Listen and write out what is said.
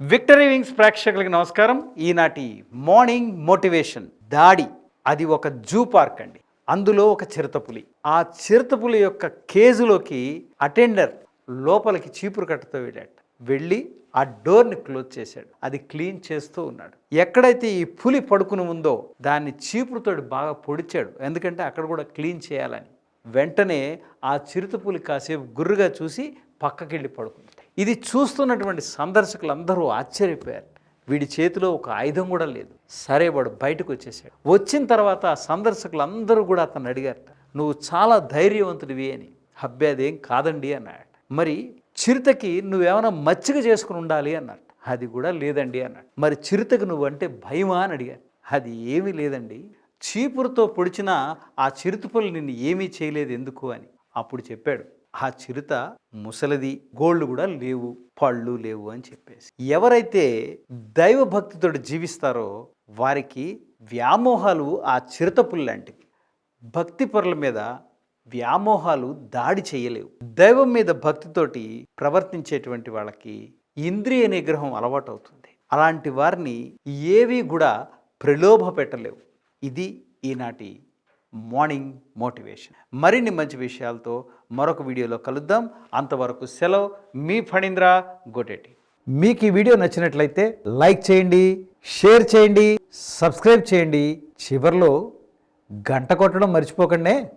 Victory wings ప్రేక్షకులకి నమస్కారం. ఈనాటి మార్నింగ్ మోటివేషన్ దాడి. అది ఒక జూ పార్క్ అండి. అందులో ఒక చిరుతపులి ఆ చిరుతపులి యొక్క కేజులోకి అటెండర్ లోపలికి చీపురు కట్టతో వెళ్ళాడు వెళ్ళి ఆ డోర్ని క్లోజ్ చేశాడు. అది క్లీన్ చేస్తూ ఉన్నాడు. ఎక్కడైతే ఈ పులి పడుకుని ఉందో దాన్ని చీపురుతోటి బాగా పొడిచాడు. ఎందుకంటే అక్కడ కూడా క్లీన్ చేయాలని. వెంటనే ఆ చిరుతపులి కాసేపు గుర్రుగా చూసి పక్కకెళ్ళి పడుకుంది. ఇది చూస్తున్నటువంటి సందర్శకులందరూ ఆశ్చర్యపోయారు. వీడి చేతిలో ఒక ఆయుధం కూడా లేదు. సరే వాడు బయటకు వచ్చేసాడు వచ్చిన తర్వాత ఆ సందర్శకులందరూ కూడా అతను అడిగారు నువ్వు చాలా ధైర్యవంతుడివి అని. అబ్బే అదేం కాదండి అన్నాడు మరి చిరుతకి నువ్వేమైనా మచ్చిక చేసుకుని ఉండాలి అన్నాడు అది కూడా లేదండి అన్నాడు. మరి చిరుతకు నువ్వంటే భయమా అని అడిగాను అది ఏమీ లేదండి. చీపురుతో పొడిచిన ఆ చిరుతపులు నిన్ను ఏమీ చేయలేదు ఎందుకు అని అప్పుడు చెప్పాడు. ఆ చిరుత ముసలిది గోళ్ళు కూడా లేవు పళ్ళు లేవు అని చెప్పేసి. ఎవరైతే దైవభక్తితో జీవిస్తారో వారికి వ్యామోహాలు ఆ చిరుతపుల్ లాంటివి. భక్తి పొరల మీద వ్యామోహాలు దాడి చేయలేవు. దైవం మీద భక్తితోటి ప్రవర్తించేటువంటి వాళ్ళకి ఇంద్రియ నిగ్రహం అలవాటు అవుతుంది అలాంటి వారిని ఏవి కూడా ప్రలోభ పెట్టలేవు. ఇది ఈనాటి మార్నింగ్ మోటివేషన్. మరిన్ని మంచి విషయాలతో మరొక వీడియోలో కలుద్దాం. అంతవరకు సెలవు. మీ ఫణీంద్ర గోటేటి. మీకు ఈ వీడియో నచ్చినట్లయితే లైక్ చేయండి షేర్ చేయండి సబ్స్క్రైబ్ చేయండి. చివరిలో గంట కొట్టడం మర్చిపోకండి.